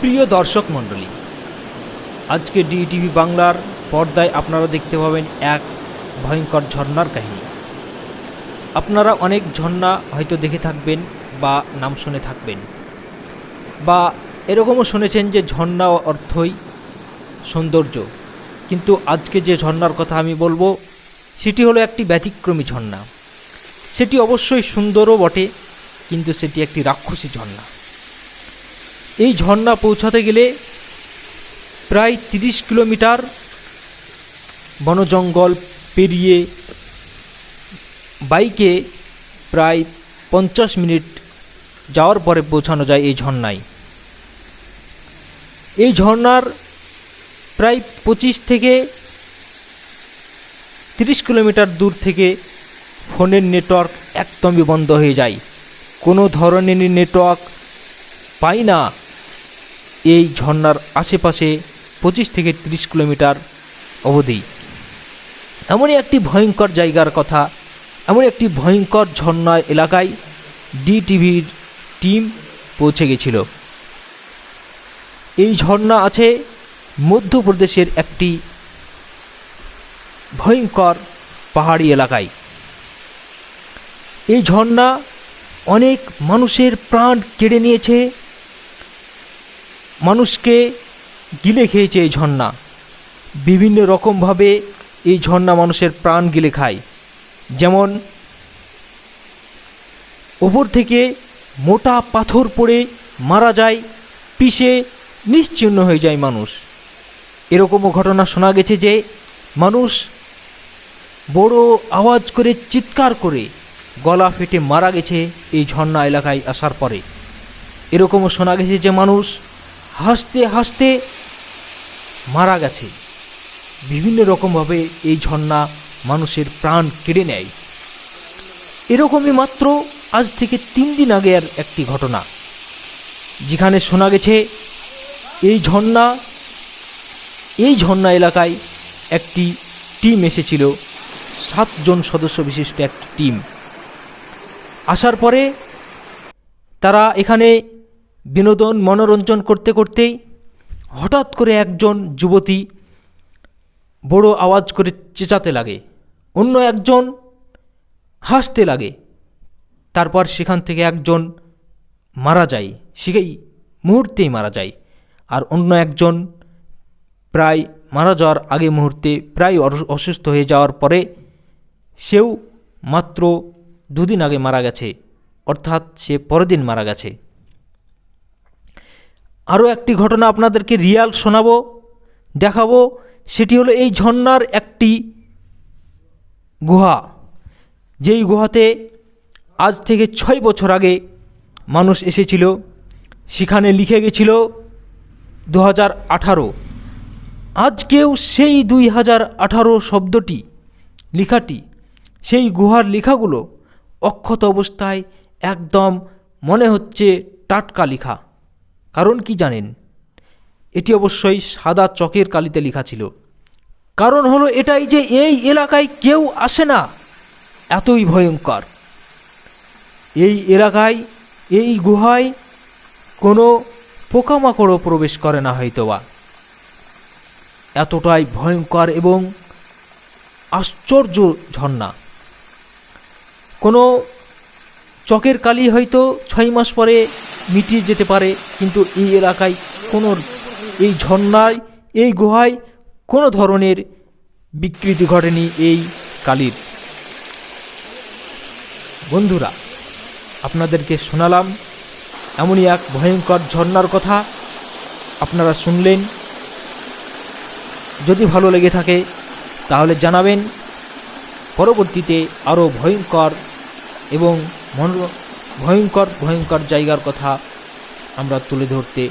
প্রিয় দর্শক মণ্ডলী, আজকে ডিটিভি বাংলার পর্দায় আপনারা দেখতে পাবেন এক ভয়ঙ্কর ঝর্ণার কাহিনী। আপনারা অনেক ঝর্ণা হয়তো দেখে থাকবেন বা নাম শুনে থাকবেন বা এরকমও শুনেছেন যে ঝর্ণা অর্থই সৌন্দর্য। কিন্তু আজকে যে ঝর্ণার কথা আমি বলব, সেটি হলো একটি ব্যতিক্রমী ঝর্ণা। সেটি অবশ্যই সুন্দরও বটে, কিন্তু সেটি একটি রাক্ষসী ঝর্ণা। এই ঝর্ণা পৌঁছাতে গেলে প্রায় তিরিশ কিলোমিটার বনজঙ্গল পেরিয়ে বাইকে প্রায় পঞ্চাশ মিনিট যাওয়ার পরে পৌঁছানো যায় এই ঝর্ণায়। এই ঝর্ণার প্রায় পঁচিশ থেকে তিরিশ কিলোমিটার দূর থেকে ফোনের নেটওয়ার্ক একদমই বন্ধ হয়ে যায়। কোনো ধরনের নেটওয়ার্ক পাই না। এই ঝর্ণার আশেপাশে পঁচিশ থেকে তিরিশ কিলোমিটার অবধি। এমনই একটি ভয়ঙ্কর জায়গার কথা এমন একটি ভয়ঙ্কর ঝর্ণা এলাকায় ডিটিভির টিম পৌঁছে গেছিল। এই ঝর্ণা আছে মধ্যপ্রদেশের একটি ভয়ঙ্কর পাহাড়ি এলাকায়। এই ঝর্ণা অনেক মানুষের প্রাণ কেড়ে নিয়েছে মানুষকে গিলে খেয়েছে এই ঝর্ণা। বিভিন্ন রকমভাবে এই ঝর্ণা মানুষের প্রাণ গিলে খায়। যেমন, ওপর থেকে মোটা পাথর পড়ে মারা যায়, পিষে নিশ্চিহ্ন হয়ে যায় মানুষ। এরকমও ঘটনা শোনা গেছে যে, মানুষ বড় আওয়াজ করে চিৎকার করে গলা ফেটে মারা গেছে এই ঝর্ণা এলাকায় আসার পরে। এরকমও শোনা গেছে যে, মানুষ হাসতে হাসতে মারা গেছে। বিভিন্ন রকমভাবে এই ঝর্ণা মানুষের প্রাণ কেড়ে নেয়। এরকমই মাত্র আজ থেকে তিন দিন আগের একটি ঘটনা। যেখানে শোনা গেছে, এই ঝর্ণা এই ঝর্ণা এলাকায় একটি টিম এসেছিল। সাতজন সদস্য বিশিষ্ট একটি টিম। আসার পরে তারা এখানে বিনোদন মনোরঞ্জন করতে করতেই হঠাৎ করে একজন যুবতী বড় আওয়াজ করে চেঁচাতে লাগে, অন্য একজন হাসতে লাগে। তারপর সেখান থেকে একজন মারা যায়, সেই মুহূর্তেই মারা যায়। আর অন্য একজন প্রায় মারা যাওয়ার আগে মুহূর্তে প্রায় অসুস্থ হয়ে যাওয়ার পরে সেও মাত্র দুদিন আগে মারা গেছে, অর্থাৎ সে পরের দিন মারা গেছে। আরও একটি ঘটনা আপনাদেরকে রিয়াল শোনাবো, দেখাবো, সেটি হলো এই ঝর্নার একটি গুহা, যেই গুহাতে আজ থেকে ছয় বছর আগে মানুষ এসেছিল। সেখানে লিখে গেছিল দু হাজার আঠারো আজকেও সেই দুই হাজার আঠারো শব্দটি, লেখাটি, সেই গুহার লেখাগুলো অক্ষত অবস্থায় একদম মনে হচ্ছে টাটকা লেখা। কারণ কি জানেন? এটি অবশ্যই সাদা চকের কালিতে লেখা ছিল। কারণ হলো এটাই যে এই এলাকায় কেউ আসে না, এতই ভয়ঙ্কর। এই এলাকায়, এই গুহায় কোনো পোকামাকড়ও প্রবেশ করে না হয়তোবা। এতটাই ভয়ঙ্কর এবং আশ্চর্য ঝর্ণা কোনো চকের কালি হয়তো ছয় মাস পরে মিটিয়ে যেতে পারে, কিন্তু এই এলাকায় কোনো, এই ঝর্ণায়, এই গুহায় কোনো ধরনের বিকৃতি ঘটেনি এই কালির। বন্ধুরা, আপনাদেরকে শোনালাম এমনই এক ভয়ঙ্কর ঝর্ণার কথা। আপনারা শুনলেন। যদি ভালো লেগে থাকে, তাহলে জানাবেন। পরবর্তীতে আরও ভয়ঙ্কর এবং মন ভয়ঙ্কর ভয়ঙ্কর জায়গার কথা আমরা তুলে ধরতে